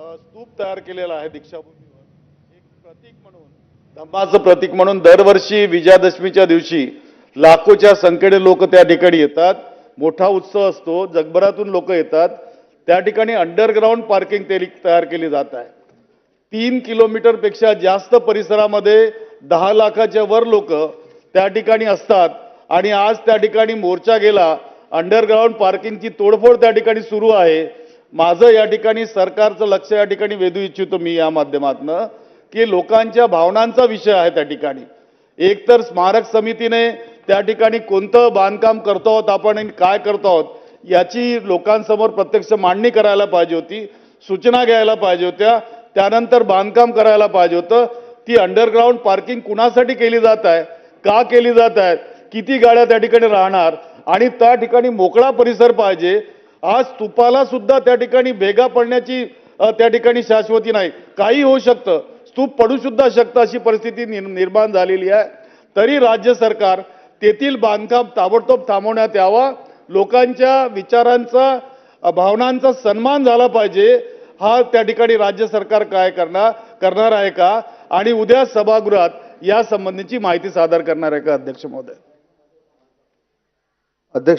स्तूप तयार केलेला आहे दीक्षाभूमीवर. एक प्रतीक म्हणून धम्माचं प्रतीक म्हणून दरवर्षी विजयादशमीच्या दिवशी लाखोच्या संख्येने लोक त्या ठिकाणी येतात. मोठा उत्सव असतो जगभरातून लोक येतात. त्या ठिकाणी अंडरग्राऊंड पार्किंग तयार केली जात आहे. तीन किलोमीटरपेक्षा जास्त परिसरामध्ये दहा लाखाच्या वर लोक त्या ठिकाणी असतात आणि आज त्या ठिकाणी मोर्चा गेला. अंडरग्राऊंड पार्किंगची तोडफोड त्या ठिकाणी सुरू आहे. माझं या ठिकाणी सरकारचं लक्ष या ठिकाणी वेधू इच्छितो मी या माध्यमातनं की लोकांच्या भावनांचा विषय आहे त्या ठिकाणी. एकतर स्मारक समितीने त्या ठिकाणी कोणतं बांधकाम करतो आहोत आपण आणि काय करतो आहोत याची लोकांसमोर प्रत्यक्ष मांडणी करायला पाहिजे होती सूचना घ्यायला पाहिजे होत्या त्यानंतर बांधकाम करायला पाहिजे होतं ती अंडरग्राऊंड पार्किंग कुणासाठी केली जात आहे का केली जात आहे किती गाड्या त्या ठिकाणी राहणार आणि त्या ठिकाणी मोकळा परिसर पाहिजे आज स्तूपाला सुद्धा त्या ठिकाणी भेगा पडण्याची त्या ठिकाणी शाश्वती नाही. काही होऊ शकतं. स्तूप पडू सुद्धा शकतं अशी परिस्थिती निर्माण झालेली आहे. तरी राज्य सरकार तेथील बांधकाम ताबडतोब थांबवण्यात यावा. लोकांच्या विचारांचा भावनांचा सन्मान झाला पाहिजे. हा त्या ठिकाणी राज्य सरकार काय करणार करणार आहे का? आणि उद्या सभागृहात या संबंधीची माहिती सादर करणार आहे का अध्यक्ष महोदय?